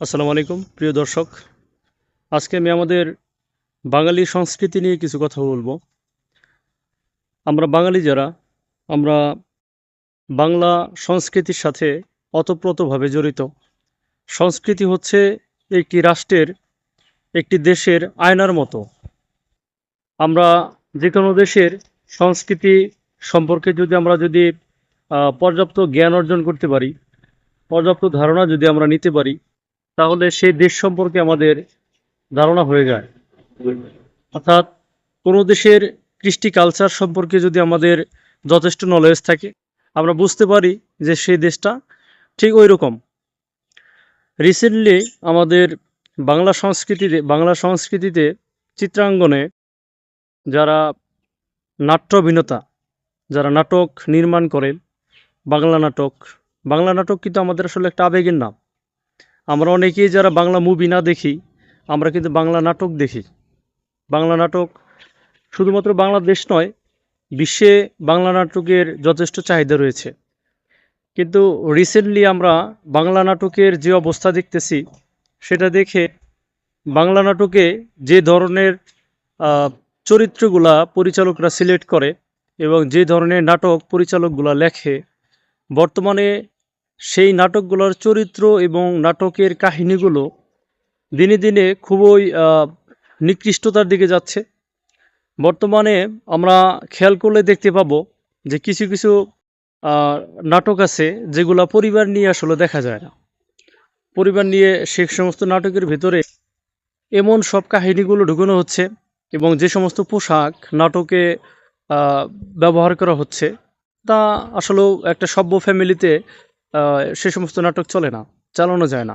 আসসালামু আলাইকুম, প্রিয় দর্শক। আজকে আমি আমাদের বাঙালি সংস্কৃতি নিয়ে কিছু কথা বলব। আমরা বাঙালি যারা, আমরা বাংলা সংস্কৃতির সাথে অতপ্রতভাবে জড়িত। সংস্কৃতি হচ্ছে একটি রাষ্ট্রের, একটি দেশের আয়নার মতো। আমরা যে কোনো দেশের সংস্কৃতি সম্পর্কে যদি আমরা যদি পর্যাপ্ত জ্ঞান অর্জন করতে পারি, পর্যাপ্ত ধারণা যদি আমরা নিতে পারি তাহলে সেই দেশ সম্পর্কে আমাদের ধারণা হয়ে যায়। অর্থাৎ কোনো দেশের কৃষ্টি কালচার সম্পর্কে যদি আমাদের যথেষ্ট নলেজ থাকে, আমরা বুঝতে পারি যে সেই দেশটা ঠিক ওই রকম রিসেন্টলি আমাদের বাংলা সংস্কৃতিতে বাংলা সংস্কৃতিতে চিত্রাঙ্গনে যারা নাট্য অভিনেতা, যারা নাটক নির্মাণ করেন, বাংলা নাটক বাংলা নাটক কিন্তু আমাদের আসলে একটা আবেগের নাম। আমরা অনেকেই যারা বাংলা মুভি না দেখি, আমরা কিন্তু বাংলা নাটক দেখি। বাংলা নাটক শুধুমাত্র বাংলাদেশ নয়, বিশ্বে বাংলা নাটকের যথেষ্ট চাহিদা রয়েছে। কিন্তু রিসেন্টলি আমরা বাংলা নাটকের যে অবস্থা দেখতেছি, সেটা দেখে বাংলা নাটকে যে ধরনের চরিত্রগুলা পরিচালকরা সিলেক্ট করে এবং যে ধরনের নাটক পরিচালকগুলা লেখে, বর্তমানে সেই নাটকগুলোর চরিত্র এবং নাটকের কাহিনীগুলো দিনে দিনে খুবই নিকৃষ্টতার দিকে যাচ্ছে। বর্তমানে আমরা খেয়াল করলে দেখতে পাবো যে কিছু কিছু নাটক আছে যেগুলো পরিবার নিয়ে আসলে দেখা যায় না। পরিবার নিয়ে সে সমস্ত নাটকের ভেতরে এমন সব কাহিনীগুলো ঢুকানো হচ্ছে এবং যে সমস্ত পোশাক নাটকে ব্যবহার করা হচ্ছে, তা আসলেও একটা সভ্য ফ্যামিলিতে সে সমস্ত নাটক চলে না, চালানো যায় না।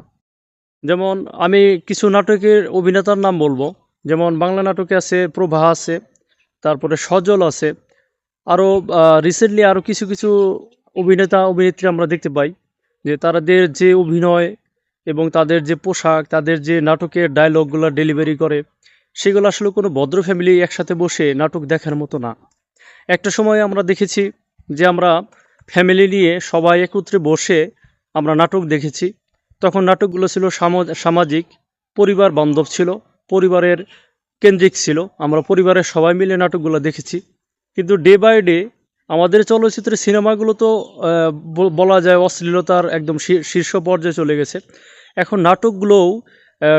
যেমন আমি কিছু নাটকের অভিনেতার নাম বলব, যেমন বাংলা নাটকে আছে প্রভা আছে, তারপরে সজল আছে আরও রিসেন্টলি আরও কিছু কিছু অভিনেতা, অভিনেত্রী আমরা দেখতে পাই, যে তাদের যে অভিনয় এবং তাদের যে পোশাক, তাদের যে নাটকের ডায়লগগুলো ডেলিভারি করে, সেগুলো আসলে কোনো ভদ্র ফ্যামিলি একসাথে বসে নাটক দেখার মতো না। একটা সময় আমরা দেখেছি যে আমরা ফ্যামিলি নিয়ে সবাই একত্রে বসে আমরা নাটক দেখেছি। তখন নাটকগুলো ছিল সামাজিক, পরিবার বান্ধব ছিল, পরিবারের কেন্দ্রিক ছিল, আমরা পরিবারের সবাই মিলে নাটকগুলো দেখেছি। কিন্তু ডে বাই ডে আমাদের চলচ্চিত্রের সিনেমাগুলো তো বলা যায় অশ্লীলতার একদম শীর- শীর্ষ পর্যায়ে চলে গেছে। এখন নাটকগুলোও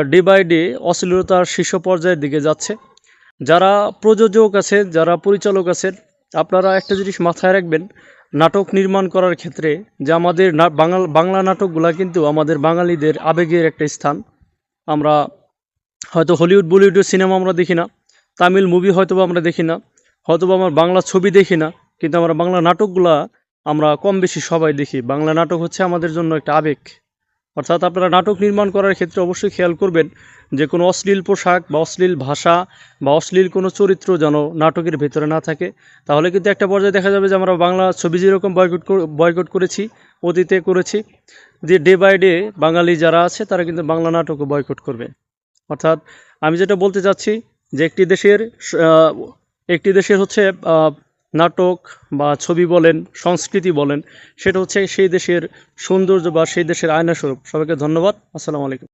ডে বাই ডে অশ্লীলতার শীর্ষ পর্যায়ের দিকে যাচ্ছে। যারা প্রযোজক আছে যারা পরিচালক আছেন, আপনারা একটা জিনিস মাথায় রাখবেন নাটক নির্মাণ করার ক্ষেত্রে যে আমাদের বাংলা নাটকগুলা কিন্তু আমাদের বাঙালিদের আবেগের একটা স্থান। আমরা হয়তো হলিউড, বলিউডের সিনেমা আমরা দেখি না, তামিল মুভি হয়তোবা আমরা দেখি না হয়তো আমার বাংলা ছবি দেখি না, কিন্তু আমরা বাংলা নাটকগুলা আমরা কম বেশি সবাই দেখি। বাংলা নাটক হচ্ছে আমাদের জন্য একটা আবেগ। অর্থাৎ আপনারা নাটক নির্মাণ করার ক্ষেত্রে অবশ্যই খেয়াল করবেন যে কোনো অশ্লীল পোশাক বা অশ্লীল ভাষা বা অশ্লীল কোনো চরিত্র যেন নাটকের ভেতরে না থাকে। তাহলে কিন্তু একটা পর্যায়ে দেখা যাবে যে আমরা বাংলা ছবি যেরকম বয়কট বয়কট করেছি, অতীতে করেছি, যে ডে বাই ডে বাঙালি যারা আছে তারা কিন্তু বাংলা নাটকও বয়কট করবে। অর্থাৎ আমি যেটা বলতে চাচ্ছি যে একটি দেশের একটি দেশের হচ্ছে নাটক বা ছবি বলেন, সংস্কৃতি বলেন, সেটা হচ্ছে সেই দেশের সৌন্দর্য বা সেই দেশের আয়নাস্বরূপ। সবাইকে ধন্যবাদ। আসসালামু আলাইকুম।